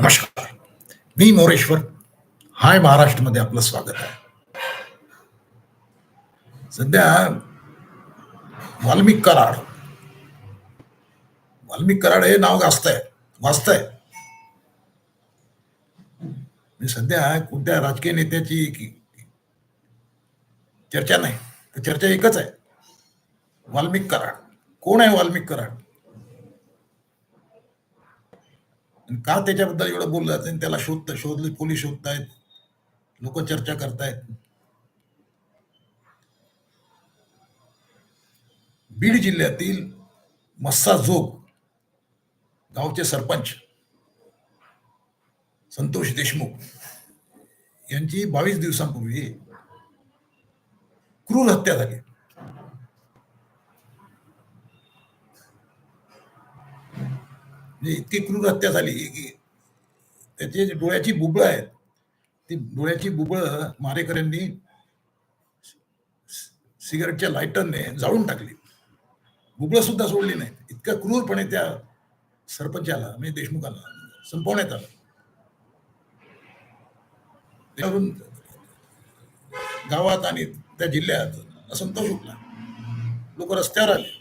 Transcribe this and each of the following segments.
नमस्कार. मी मोरेश्वर. हाय महाराष्ट्रमध्ये आपलं स्वागत आहे. सध्या वाल्मिक कराड. वाल्मिक कराड हे नाव गाजतंय. वाचतंय मी सध्या कोणत्या राजकीय नेत्याची चर्चा नाही. तर चर्चा एकच आहे. वाल्मिक कराड. कोण आहे वाल्मिक कराड आणि का त्याच्याबद्दल एवढं बोललं जातं? त्याला शोधत शोधले पोलीस शोधतायत. लोक चर्चा करतायत. बीड जिल्ह्यातील मस्सा जोग गावचे सरपंच संतोष देशमुख यांची बावीस दिवसांपूर्वी क्रूर हत्या झाली. म्हणजे इतकी क्रूर हत्या झाली की त्याचे जे डोळ्याची बुबळं आहेत ती डोळ्याची बुबळं मारेकऱ्यांनी सिगारेटच्या लायटरने जाळून टाकली. बुबळं सुद्धा सोडली नाही इतक्या क्रूरपणे त्या सरपंचाला म्हणजे देशमुखाला संपवण्यात आलं. त्यावरून गावात आणि त्या जिल्ह्यात असंतोष उठला. लोक रस्त्यावर आले.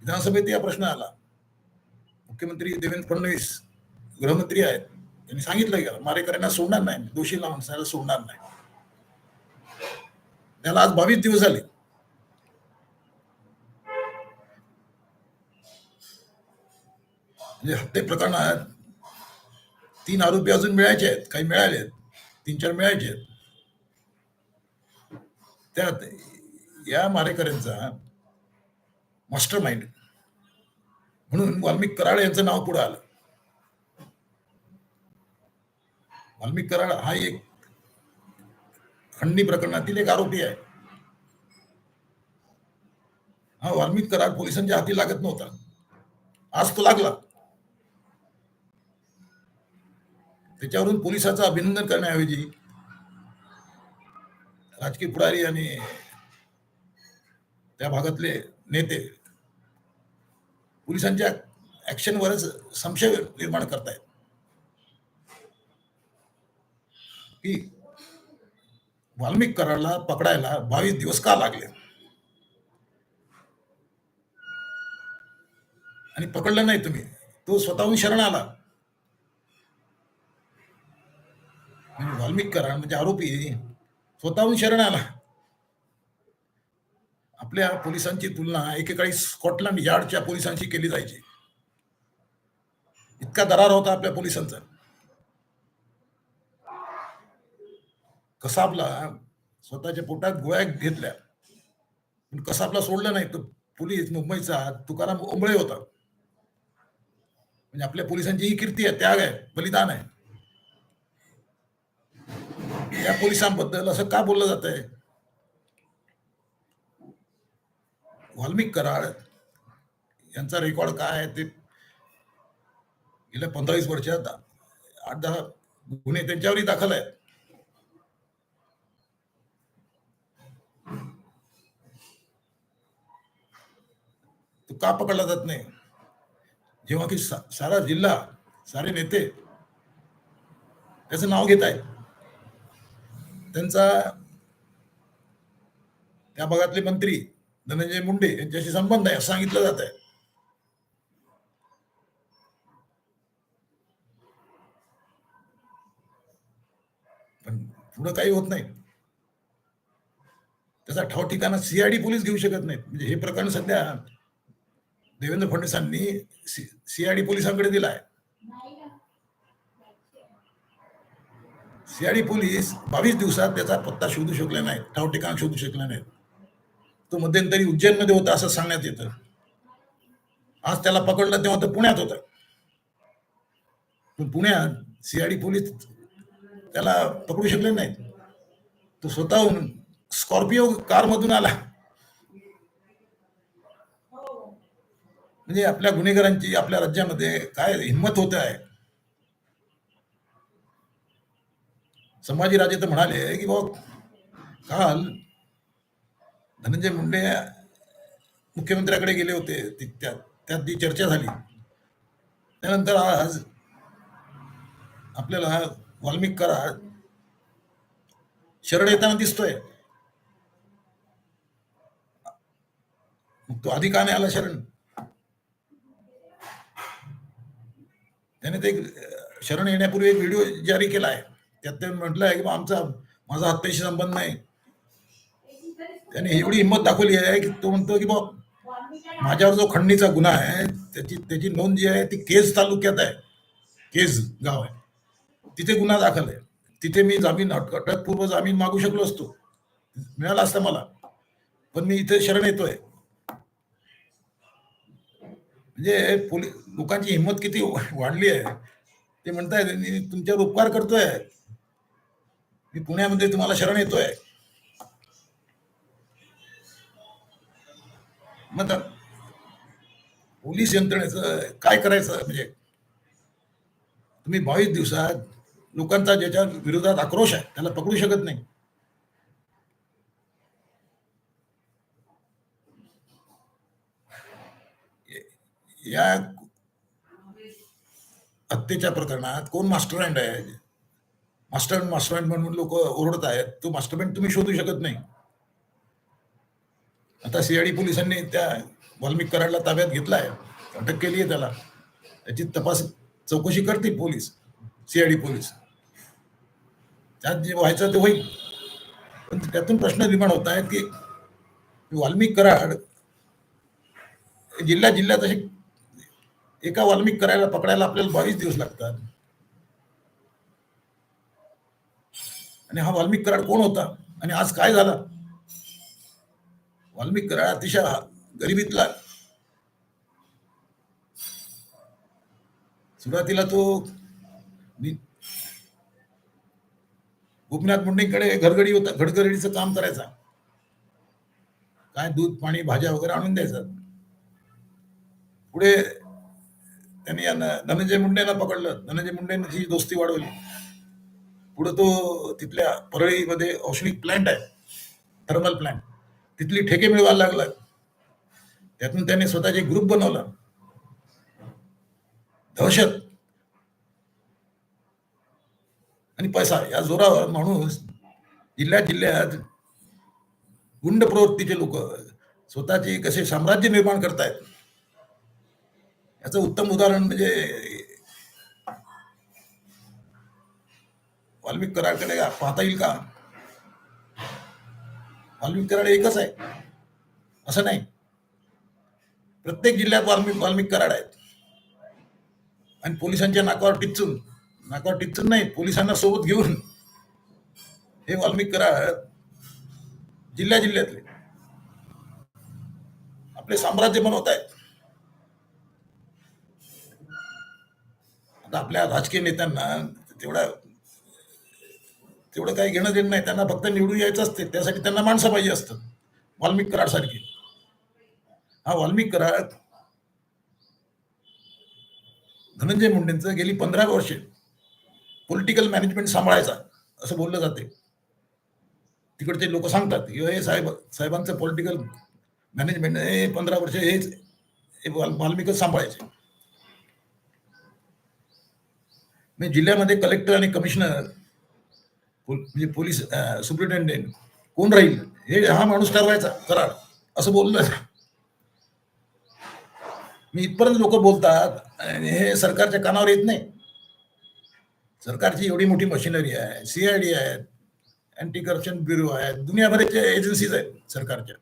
विधानसभेत या प्रश्न आला. मुख्यमंत्री देवेंद्र फडणवीस गृहमंत्री आहेत. त्यांनी सांगितलं की मारेकऱ्यांना सोडणार नाही दोषीला माणसाला सोडणार नाही. त्याला आज बावीस दिवस झाले. म्हणजे हत्ये प्रकरणात तीन आरोपी अजून मिळायचे आहेत काही मिळाले आहेत तीन चार मिळायचे आहेत. त्यात या मारेकऱ्यांचा मास्टर माइंड म्हणून वाल्मिक कराड यांचं नाव पुढे आलं. वाल्मिक कराड हा एक खंडणी प्रकरणातील एक आरोपी आहे. हा वाल्मिक कराड पोलिसांच्या हाती लागत नव्हता. आज तो लागला. त्याच्यावरून पोलिसाचं अभिनंदन करण्याऐवजी राजकीय पुढारी आणि त्या भागातले नेते पोलिसांच्या ऍक्शनवरच संशय निर्माण करतायत. की वाल्मिक कराडला पकडायला बावीस दिवस का लागले? आणि पकडलं नाही तुम्ही तो स्वतःहून शरण आला. वाल्मिक कराड म्हणजे आरोपी स्वतःहून शरण आला. आपल्या पोलिसांची तुलना एकेकाळी स्कॉटलंड यार्डच्या पोलिसांशी केली जायची. इतका दरार होता आपल्या पोलिसांचा. कसाबला स्वतःच्या पोटात गोळ्या घेतल्या. पण कसाबला सोडलं नाही तर पोलीस मुंबईचा तुकाराम ओंबळे होता. म्हणजे आपल्या पोलिसांची ही कीर्ती आहे त्याग आहे बलिदान आहे. या पोलिसांबद्दल असं का बोललं जात आहे वाल्मिक कराड यांचा रेकॉर्ड काय आहे ते गेल्या पंधरावीस वर्षात आठ दहा गुन्हे त्यांच्यावरही दाखल आहेत. तो का पकडला जात नाही? जेव्हा की सा, सारा जिल्हा सारे नेते त्याचं नाव घेत आहे त्यांचा त्या भागातले मंत्री धनंजय मुंडे यांच्याशी संबंध आहे असं सांगितलं जात आहे पण पुढं काही होत नाही. त्याचा ठाव ठिकाणा सीआयडी पोलीस घेऊ शकत नाहीत. म्हणजे हे प्रकरण सध्या देवेंद्र फडणवीसांनी सीआयडी पोलिसांकडे दिला आहे सीआयडी पोलीस बावीस दिवसात त्याचा पत्ता शोधू शकले नाही ठाव ठिकाण शोधू शकले नाहीत. तो मध्यंतरी उज्जैनमध्ये होता असं सांगण्यात येतं. आज त्याला पकडलं तेव्हा तो पुण्यात होता. पण पुण्यात सीआयडी पोलीस त्याला पकडू शकले नाहीत. तो स्वतःहून स्कॉर्पिओ कारमधून आला. म्हणजे आपल्या गुन्हेगारांची आपल्या राज्यामध्ये काय हिंमत होत आहे? संभाजीराजे तर म्हणाले की बाबा काल धनंजय मुंडे मुख्यमंत्र्याकडे गेले होते त्यात त्या- त्यात ती चर्चा झाली त्यानंतर आज आपल्याला वाल्मिक करा शरण येताना दिसतोय. तो आधी का नाही आला शरण. त्याने ते शरण येण्यापूर्वी एक व्हिडिओ जारी केला आहे. त्यात ते म्हटलं आहे की आमचा माझा हत्येशी संबंध नाही. त्याने एवढी हिंमत दाखवली आहे की तो म्हणतो की बा माझ्यावर जो खंडणीचा गुन्हा आहे त्याची त्याची नोंद जी आहे ती केज तालुक्यात आहे. केज गाव आहे. तिथे गुन्हा दाखल आहे. तिथे मी जामीन अटकपूर्व जामीन मागू शकलो असतो. मिळाला असता मला. पण मी इथे शरण येतोय. म्हणजे पोलीस लोकांची हिंमत किती वाढली आहे. ते म्हणताय मी तुमच्यावर उपकार करतोय. मी पुण्यामध्ये तुम्हाला शरण येतोय. मग पोलीस यंत्रणेचं काय करायचं? म्हणजे तुम्ही बावीस दिवसात लोकांचा ज्याच्या विरोधात आक्रोश आहे त्याला पकडू शकत नाही. या हत्येच्या प्रकरणात कोण मास्टर हँड आहे? मास्टर मास्टर हँड म्हणून लोक ओरडत आहेत तो मास्टर हँड तुम्ही शोधू शकत नाही. आता सीआयडी पोलिसांनी त्या वाल्मिक कराडला ताब्यात घेतलाय. अटक केली आहे त्याला. त्याची तपास चौकशी करतील पोलीस सीआयडी पोलीस. त्यात जे व्हायचं ते होईल. पण त्यातून प्रश्न निर्माण होत आहेत की वाल्मिक कराड जिल्ह्या जिल्ह्यात असे एका वाल्मिक करायला पकडायला आपल्याला बावीस दिवस लागतात. आणि हा वाल्मिक कराड कोण होता? आणि आज काय झाला? वाल्मिक कराड अतिशय गरिबीतला. सुरुवातीला तो गोपीनाथ मुंडेकडे घरगडी होता घडगडीचं काम करायचा. काय दूध पाणी भाज्या वगैरे आणून द्यायचा. पुढे त्यांनी धनंजय मुंडेला पकडलं. धनंजय मुंडेंची दोस्ती वाढवली. पुढे तो तिथल्या परळीमध्ये औष्णिक प्लॅन्ट आहे. थर्मल प्लॅन्ट तिथली ठेके मिळवायला लागला त्यातून त्याने स्वतःचे ग्रुप बनवला. दहशत. आणि पैसा या जोरावर माणूस जिल्ह्यात जिल्ह्यात गुंड प्रवृत्तीचे लोक स्वतःचे कसे साम्राज्य निर्माण करतायत. याचं उत्तम उदाहरण म्हणजे वाल्मिक कराडकडे पाहता येईल का? वाल्मिक कराड एकच आहे. असं नाही. प्रत्येक जिल्ह्यात वाल्मिक वाल्मिक कराड आहेत. आणि पोलिसांच्या नाकावर टिचून नाकावर टिचून नाही पोलिसांना सोबत घेऊन हे वाल्मिक कराड जिल्ह्या जिल्ह्यातले. आपले साम्राज्य बनवत आहेत. आता आपल्या राजकीय नेत्यांना तेवढा तेवढं काही घेणं देणं नाही. त्यांना फक्त निवडून यायचं असते. त्यासाठी त्यांना माणसं पाहिजे असतात. वाल्मिक कराड सारखी. हा वाल्मिक कराड. धनंजय मुंडेंचं गेली पंधरा वर्षे. पॉलिटिकल मॅनेजमेंट सांभाळायचा असं बोललं जाते. तिकडचे लोक सांगतात हे साहेब साहेबांचं पॉलिटिकल मॅनेजमेंट हे पंधरा वर्ष हेच हे वाल्मिकच सांभाळायचे. जिल्ह्यामध्ये कलेक्टर आणि कमिशनर म्हणजे पोलीस सुप्रिटेंडेंट कोण राहील? हे हा माणूस ठरवायचा कराड असं बोललं मी इथपर्यंत लोक बोलतात आणि हे सरकारच्या कानावर येत नाही. सरकारची एवढी मोठी मशिनरी आहे सीआयडी आहेत अँटी करप्शन ब्युरो आहेत दुनियाभराच्या एजन्सीज आहेत सरकारच्या.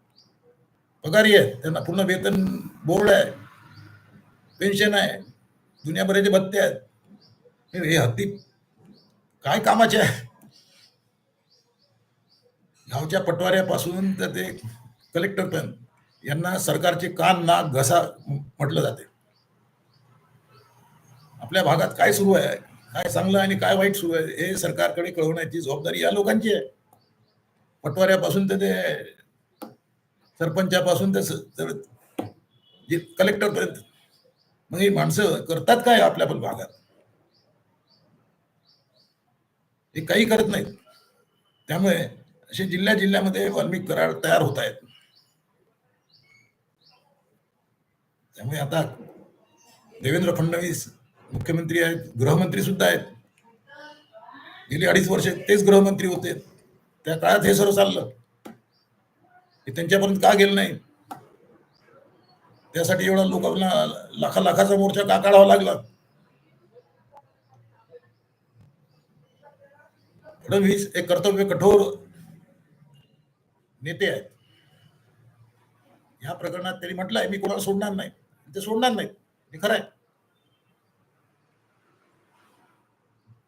पगारी आहेत त्यांना पूर्ण वेतन बोर्ड आहे पेन्शन आहे दुनियाभराचे भत्ते आहेत. हे हत्ती काय कामाचे आहे? गावच्या पटवाऱ्यापासून तर ते कलेक्टर पण यांना सरकारचे कान नाक घसा म्हटलं जाते. आपल्या भागात काय सुरू आहे? काय चांगलं आणि काय वाईट सुरू आहे? हे सरकारकडे कळवण्याची जबाबदारी या लोकांची आहे. पटवाऱ्यापासून तर ते सरपंचापासून ते कलेक्टर तर जे मग ही माणसं करतात काय आपल्या पण भागात? हे काही करत नाहीत. त्यामुळे असे जिल्ह्या जिल्ह्यामध्ये वाल्मिक करार तयार होत आहेत. त्यामुळे आता देवेंद्र फडणवीस मुख्यमंत्री आहेत गृहमंत्री सुद्धा आहेत. गेली अडीच वर्ष तेच गृहमंत्री होते. त्या काळात हे सर्व चाललं. हे त्यांच्यापर्यंत का गेलं नाही? त्यासाठी एवढा लोकांना लाखा लाखाचा मोर्चा का काढावा लागला? फडणवीस एक कर्तव्य कठोर नेते आहेत. या प्रकरणात त्यांनी म्हटलं आहे मी कोणाला सोडणार नाही. ते सोडणार नाही हे खरं आहे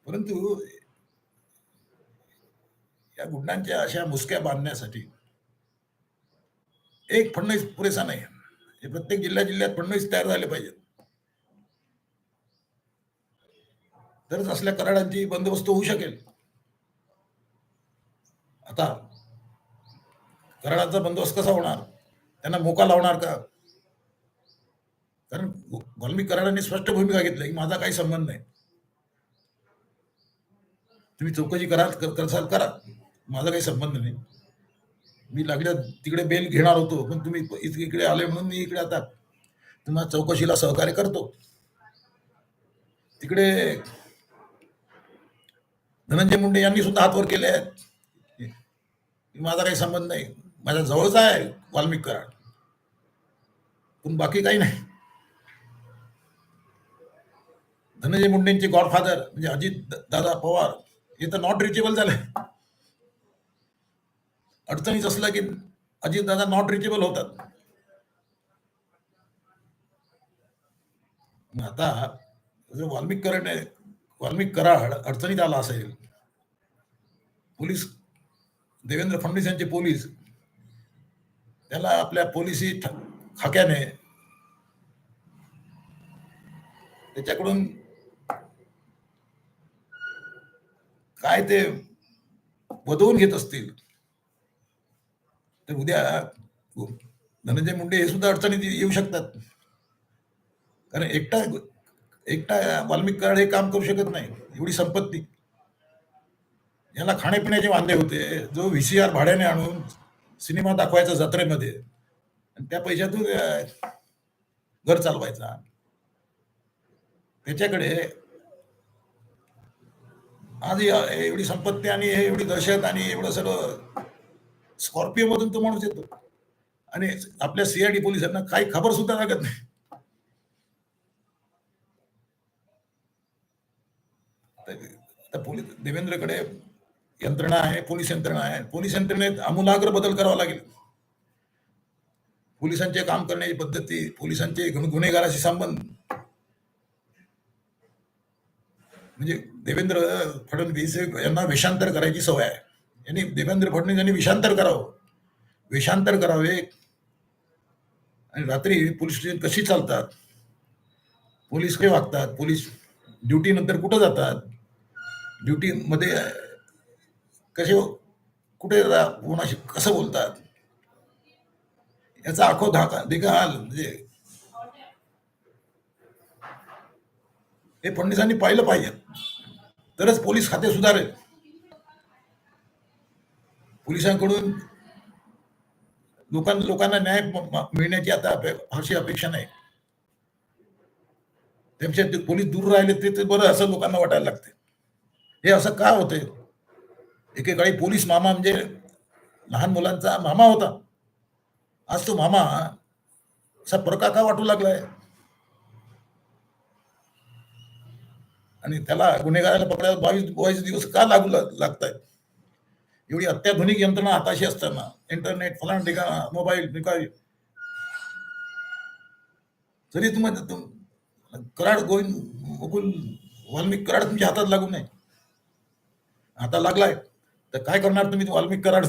परंतु या गुंडांच्या अशा मुसक्या बांधण्यासाठी एक फडणवीस पुरेसा नाही. हे प्रत्येक जिल्ह्या जिल्ह्यात फडणवीस तयार झाले पाहिजेत. तरच असल्या कराडांची बंदोबस्त होऊ शकेल. आता कराडाचा बंदोबस्त कसा होणार? त्यांना मोका लावणार का? कारण मी कराडांनी स्पष्ट भूमिका घेतली. की माझा काही संबंध नाही. तुम्ही चौकशी करा करसाल करा. माझा काही संबंध नाही. मी लागल्या तिकडे बेल घेणार होतो पण तुम्ही इकडे आले म्हणून मी इकडे आता तुम्हाला चौकशीला सहकार्य करतो. तिकडे धनंजय मुंडे यांनी सुद्धा हातवर केले आहेत. माझा काही संबंध नाही. माझ्या जवळचा आहे वाल्मिक कराड. पण बाकी काही नाही. धनंजय मुंडेंचे गॉडफादर म्हणजे अजित दादा पवार हे तर नॉट रिचेबल झाले. अडचणीच असलं की अजित दादा नॉट रिचेबल होतात. मग आता जो वाल्मिक कराड वाल्मिक कराड अडचणीत आला असेल पोलीस देवेंद्र फडणवीस यांचे पोलीस त्याला आपल्या पोलिसी खाक्याने त्याच्याकडून काय ते वधवून घेत असतील. तर उद्या धनंजय मुंडे हे सुद्धा अडचणीत येऊ शकतात. कारण एकटा एकटा वाल्मिक कराड हे काम करू शकत नाही. एवढी संपत्ती. याला खाण्यापिण्याचे वांदे होते. जो व्ही सी आर भाड्याने आणून सिनेमा दाखवायचा जत्रेमध्ये. आणि त्या पैशातून घर चालवायचा. त्याच्याकडे आज एवढी संपत्ती आणि हे एवढी दहशत आणि एवढं सगळं स्कॉर्पिओ मधून तो माणूस येतो. आणि आपल्या सीआयडी पोलिसांना काही खबर सुद्धा लागत नाही. पोलीस देवेंद्रकडे यंत्रणा आहे पोलीस यंत्रणा आहे. पोलीस यंत्रणेत आमूलाग्र बदल करावा लागेल. पोलिसांचे काम करण्याची पद्धती पोलिसांचे गुन्हेगाराशी संबंध. म्हणजे देवेंद्र फडणवीस यांना वेषांतर करायची सवय आहे. यांनी देवेंद्र फडणवीस यांनी विषांतर करावं. वेषांतर करावे. आणि रात्री पोलीस स्टेशन कशी चालतात? पोलीस काय वागतात? पोलीस ड्युटी नंतर कुठं जातात? ड्युटी मध्ये कसे हो? कुठे कोणाशी कसं बोलतात? याचा आखो धाका देखभाल म्हणजे हे फडणवीसांनी पाहिलं पाहिजे. तरच पोलीस खाते सुधारेल. पोलिसांकडून लोकांना लोकांना न्याय मिळण्याची आता अशी अपेक्षा नाही. त्यापेक्षा पोलीस दूर राहिले ते ते बरं असं लोकांना वाटायला लागते. हे असं का होतंय? एकेकाळी पोलीस मामा म्हणजे लहान मुलांचा मामा होता. आज तो मामा असा परकाका वाटू लागलाय. आणि त्याला गुन्हेगाराला पकडायला बावीस बावीस दिवस का लागू लागत आहेत एवढी अत्याधुनिक यंत्रणा हाताशी असताना इंटरनेट फलान ठिकाणा मोबाईल निकाल. तरी तुम्हाला तुम कराड गोविंद मुकुल वाल्मिक कराड तुमच्या हातात लागू नये. आता लागलाय. तर काय करणार तुम्ही? वाल्मिक कराड.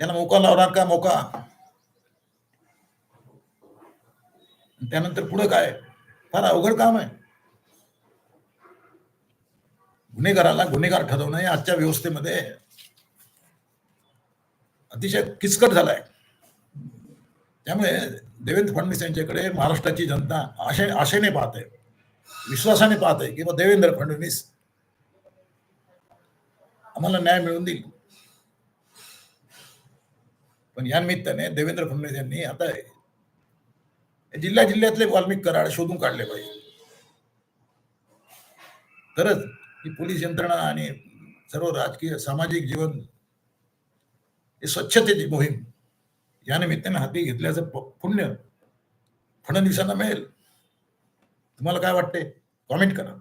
त्याला मोका लावणार का? मोका. त्यानंतर पुढे काय? फार अवघड काम आहे. गुन्हेगाराला गुन्हेगार ठरवणं हे आजच्या व्यवस्थेमध्ये अतिशय किचकट झालाय. त्यामुळे देवेंद्र फडणवीस यांच्याकडे महाराष्ट्राची जनता आशे आशेने पाहते विश्वासाने पाहते किंवा देवेंद्र फडणवीस आम्हाला न्याय मिळवून देईल. पण या निमित्ताने देवेंद्र फडणवीस यांनी आता जिल्ह्या जिल्ह्यातले वाल्मिक कराड शोधून काढले पाहिजे. तरच ही पोलीस यंत्रणा आणि सर्व राजकीय सामाजिक जीवन हे स्वच्छतेची मोहीम या निमित्ताने हाती घेतल्याचं पुण्य फडणवीसांना मिळेल. तुम्हाला काय वाटते कॉमेंट करा.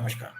नमस्कार.